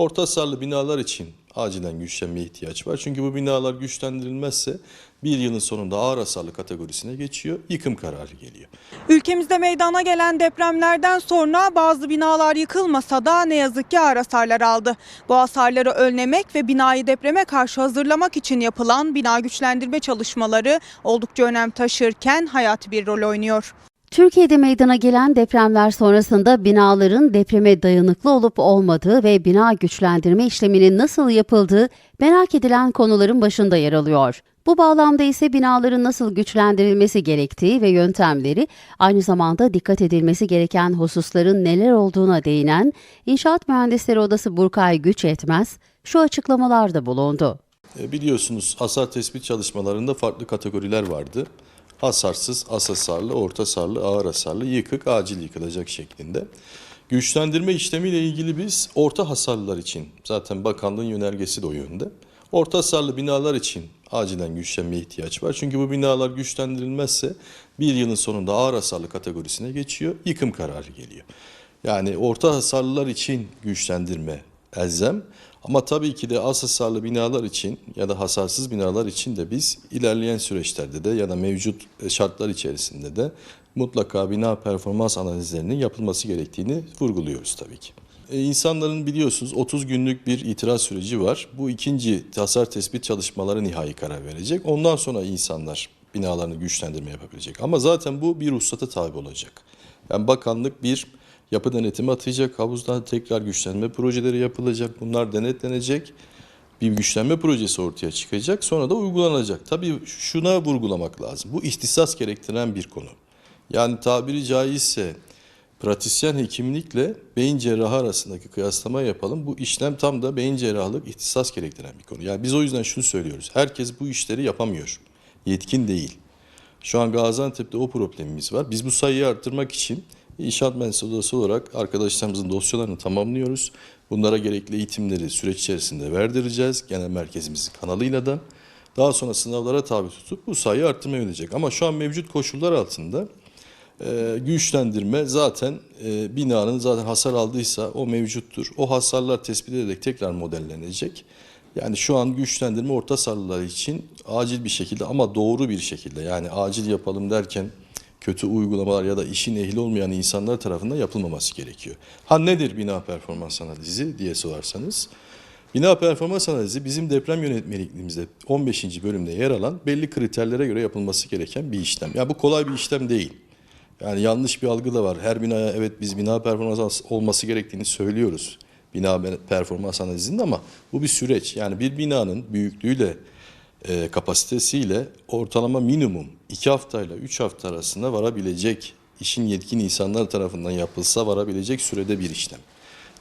Orta hasarlı binalar için acilen güçlenmeye ihtiyaç var. Çünkü bu binalar güçlendirilmezse bir yılın sonunda ağır hasarlı kategorisine geçiyor, yıkım kararı geliyor. Ülkemizde meydana gelen depremlerden sonra bazı binalar yıkılmasa da ne yazık ki ağır hasarlar aldı. Bu hasarları önlemek ve binayı depreme karşı hazırlamak için yapılan bina güçlendirme çalışmaları oldukça önem taşırken hayati bir rol oynuyor. Türkiye'de meydana gelen depremler sonrasında binaların depreme dayanıklı olup olmadığı ve bina güçlendirme işleminin nasıl yapıldığı merak edilen konuların başında yer alıyor. Bu bağlamda ise binaların nasıl güçlendirilmesi gerektiği ve yöntemleri, aynı zamanda dikkat edilmesi gereken hususların neler olduğuna değinen İnşaat Mühendisleri Odası Burkay Güç Etmez şu açıklamalarda bulundu. E, Biliyorsunuz hasar tespit çalışmalarında farklı kategoriler vardı. Hasarsız, az hasarlı, orta hasarlı, ağır hasarlı, yıkık, acil yıkılacak şeklinde. Güçlendirme işlemiyle ilgili biz orta hasarlılar için, zaten bakanlığın yönergesi de o yönde. Orta hasarlı binalar için acilen güçlenmeye ihtiyaç var. Çünkü bu binalar güçlendirilmezse bir yılın sonunda ağır hasarlı kategorisine geçiyor, yıkım kararı geliyor. Yani orta hasarlılar için güçlendirme elzem. Ama tabii ki de az hasarlı binalar için ya da hasarsız binalar için de biz ilerleyen süreçlerde de ya da mevcut e, şartlar içerisinde de mutlaka bina performans analizlerinin yapılması gerektiğini vurguluyoruz tabii ki. E, insanların biliyorsunuz 30 günlük bir itiraz süreci var. Bu ikinci hasar tespit çalışmaları nihai karar verecek. Ondan sonra insanlar binalarını güçlendirme yapabilecek. Ama zaten bu bir ruhsata tabi olacak. Yani bakanlık bir yapı denetimi atacak, havuzdan tekrar güçlenme projeleri yapılacak, bunlar denetlenecek. Bir güçlenme projesi ortaya çıkacak, sonra da uygulanacak. Tabii şuna vurgulamak lazım. Bu ihtisas gerektiren bir konu. Yani tabiri caizse pratisyen hekimlikle beyin cerrahı arasındaki kıyaslama yapalım. Bu işlem tam da beyin cerrahlık ihtisas gerektiren bir konu. Yani biz o yüzden şunu söylüyoruz. Herkes bu işleri yapamıyor. Yetkin değil. Şu an Gaziantep'te o problemimiz var. Biz bu sayıyı arttırmak için İnşaat Mühendisleri Odası olarak arkadaşlarımızın dosyalarını tamamlıyoruz. Bunlara gerekli eğitimleri süreç içerisinde verdireceğiz. Genel merkezimizin kanalıyla da. Daha sonra sınavlara tabi tutup bu sayıyı arttırmaya yönelecek. Ama şu an mevcut koşullar altında e, güçlendirme zaten e, binanın zaten hasar aldıysa o mevcuttur. O hasarlar tespit edilerek tekrar modellenecek. Yani şu an güçlendirme orta hasarlılar için acil bir şekilde ama doğru bir şekilde yani acil yapalım derken kötü uygulamalar ya da işin ehli olmayan insanlar tarafından yapılmaması gerekiyor. Ha nedir bina performans analizi diye sorarsanız. Bina performans analizi bizim deprem yönetmelikliğimizde 15. bölümde yer alan belli kriterlere göre yapılması gereken bir işlem. Ya bu kolay bir işlem değil. Yani yanlış bir algı da var. Her binaya evet biz bina performans olması gerektiğini söylüyoruz. Bina performans analizinde ama bu bir süreç. Yani bir binanın büyüklüğüyle e, kapasitesiyle ortalama minimum 2 haftayla 3 hafta arasında varabilecek, işin yetkin insanlar tarafından yapılsa varabilecek sürede bir işlem.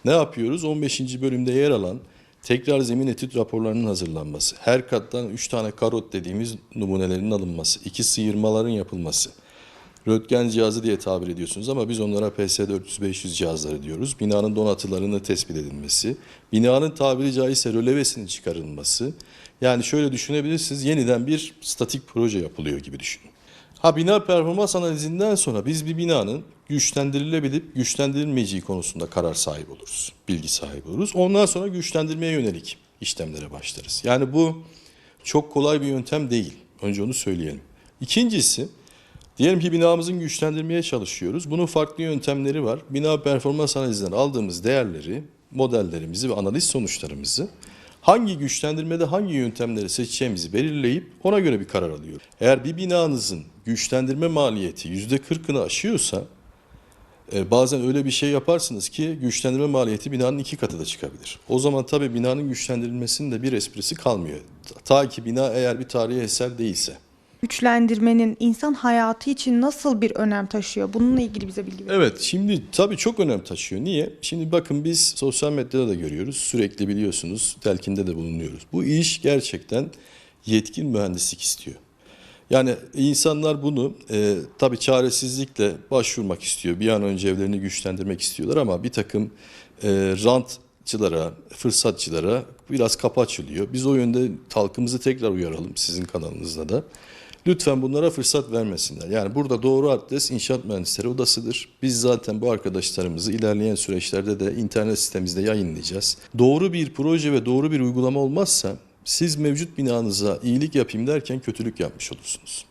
Ne yapıyoruz? 15. bölümde yer alan tekrar zemin etüt raporlarının hazırlanması, her kattan 3 tane karot dediğimiz numunelerin alınması, iki sıyırmaların yapılması, röntgen cihazı diye tabir ediyorsunuz ama biz onlara PS400-500 cihazları diyoruz. Binanın donatılarını tespit edilmesi, binanın tabiri caizse rölevesinin çıkarılması. Yani şöyle düşünebilirsiniz yeniden bir statik proje yapılıyor gibi düşünün. Ha bina performans analizinden sonra biz bir binanın güçlendirilebilip güçlendirilmeyeceği konusunda karar sahibi oluruz. Bilgi sahibi oluruz. Ondan sonra güçlendirmeye yönelik işlemlere başlarız. Yani bu çok kolay bir yöntem değil. Önce onu söyleyelim. İkincisi Diyelim ki binamızın güçlendirmeye çalışıyoruz. Bunun farklı yöntemleri var. Bina performans analizinden aldığımız değerleri, modellerimizi ve analiz sonuçlarımızı hangi güçlendirmede hangi yöntemleri seçeceğimizi belirleyip ona göre bir karar alıyoruz. Eğer bir binanızın güçlendirme maliyeti %40'ını aşıyorsa e, bazen öyle bir şey yaparsınız ki güçlendirme maliyeti binanın iki katı da çıkabilir. O zaman tabii binanın güçlendirilmesinin de bir esprisi kalmıyor. Ta ki bina eğer bir tarihi eser değilse. Güçlendirmenin insan hayatı için nasıl bir önem taşıyor? Bununla ilgili bize bilgi verin. Evet şimdi tabii çok önem taşıyor. Niye? Şimdi bakın biz sosyal medyada da görüyoruz. Sürekli biliyorsunuz telkinde de bulunuyoruz. Bu iş gerçekten yetkin mühendislik istiyor. Yani insanlar bunu e, tabii çaresizlikle başvurmak istiyor. Bir an önce evlerini güçlendirmek istiyorlar ama bir takım e, rantçılara, fırsatçılara biraz kapı açılıyor. Biz o yönde halkımızı tekrar uyaralım sizin kanalınızda da. Lütfen bunlara fırsat vermesinler. Yani burada doğru adres İnşaat Mühendisleri Odası'dır. Biz zaten bu arkadaşlarımızı ilerleyen süreçlerde de internet sitemizde yayınlayacağız. Doğru bir proje ve doğru bir uygulama olmazsa siz mevcut binanıza iyilik yapayım derken kötülük yapmış olursunuz.